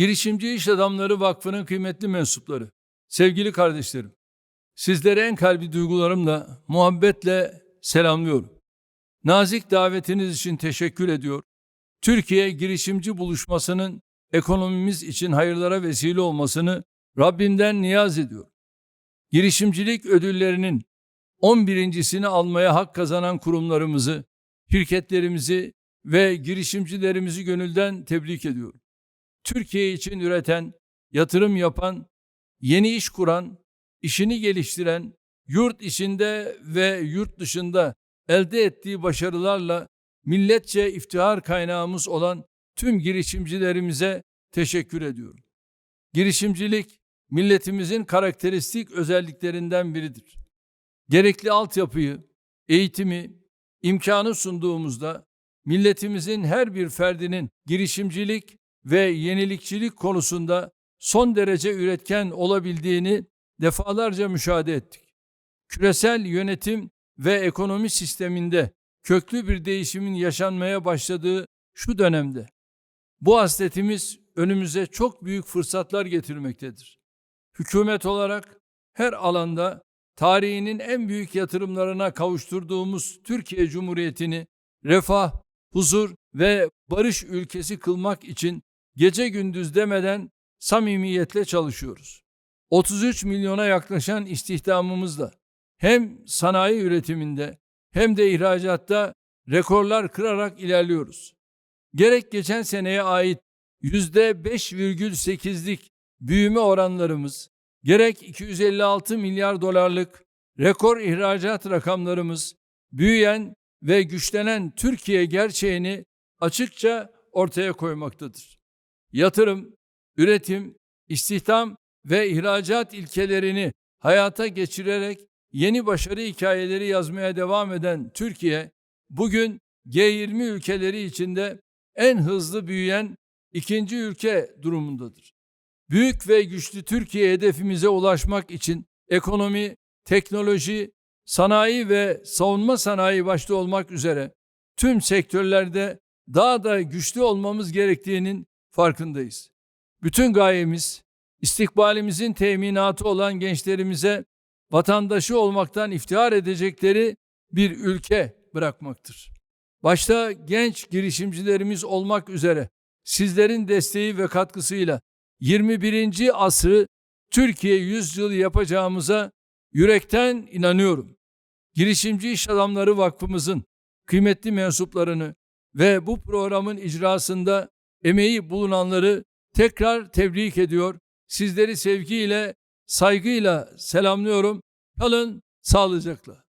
Girişimci İş Adamları Vakfı'nın kıymetli mensupları, sevgili kardeşlerim, sizlere en kalbi duygularımla, muhabbetle selamlıyorum. Nazik davetiniz için teşekkür ediyor. Türkiye girişimci buluşmasının ekonomimiz için hayırlara vesile olmasını Rabbimden niyaz ediyor. Girişimcilik ödüllerinin 11.sini almaya hak kazanan kurumlarımızı, şirketlerimizi ve girişimcilerimizi gönülden tebrik ediyorum. Türkiye için üreten, yatırım yapan, yeni iş kuran, işini geliştiren, yurt içinde ve yurt dışında elde ettiği başarılarla milletçe iftihar kaynağımız olan tüm girişimcilerimize teşekkür ediyorum. Girişimcilik milletimizin karakteristik özelliklerinden biridir. Gerekli altyapıyı, eğitimi, imkanı sunduğumuzda milletimizin her bir ferdinin girişimcilik ve yenilikçilik konusunda son derece üretken olabildiğini defalarca müşahede ettik. Küresel yönetim ve ekonomi sisteminde köklü bir değişimin yaşanmaya başladığı şu dönemde bu hasletimiz önümüze çok büyük fırsatlar getirmektedir. Hükümet olarak her alanda tarihinin en büyük yatırımlarına kavuşturduğumuz Türkiye Cumhuriyeti'ni refah, huzur ve barış ülkesi kılmak için gece gündüz demeden samimiyetle çalışıyoruz. 33 milyona yaklaşan istihdamımızla hem sanayi üretiminde hem de ihracatta rekorlar kırarak ilerliyoruz. Gerek geçen seneye ait %5,8'lik büyüme oranlarımız, gerek 256 milyar dolarlık rekor ihracat rakamlarımız, büyüyen ve güçlenen Türkiye gerçeğini açıkça ortaya koymaktadır. Yatırım, üretim, istihdam ve ihracat ilkelerini hayata geçirerek yeni başarı hikayeleri yazmaya devam eden Türkiye, bugün G20 ülkeleri içinde en hızlı büyüyen ikinci ülke durumundadır. Büyük ve güçlü Türkiye hedefimize ulaşmak için ekonomi, teknoloji, sanayi ve savunma sanayi başta olmak üzere tüm sektörlerde daha da güçlü olmamız gerektiğinin farkındayız. Bütün gayemiz istikbalimizin teminatı olan gençlerimize vatandaşı olmaktan iftihar edecekleri bir ülke bırakmaktır. Başta genç girişimcilerimiz olmak üzere sizlerin desteği ve katkısıyla 21. asrı Türkiye yüzyılı yapacağımıza yürekten inanıyorum. Girişimci İş Adamları Vakfımızın kıymetli mensuplarını ve bu programın icrasında emeği bulunanları tekrar tebrik ediyor. Sizleri sevgiyle, saygıyla selamlıyorum. Kalın sağlıcakla.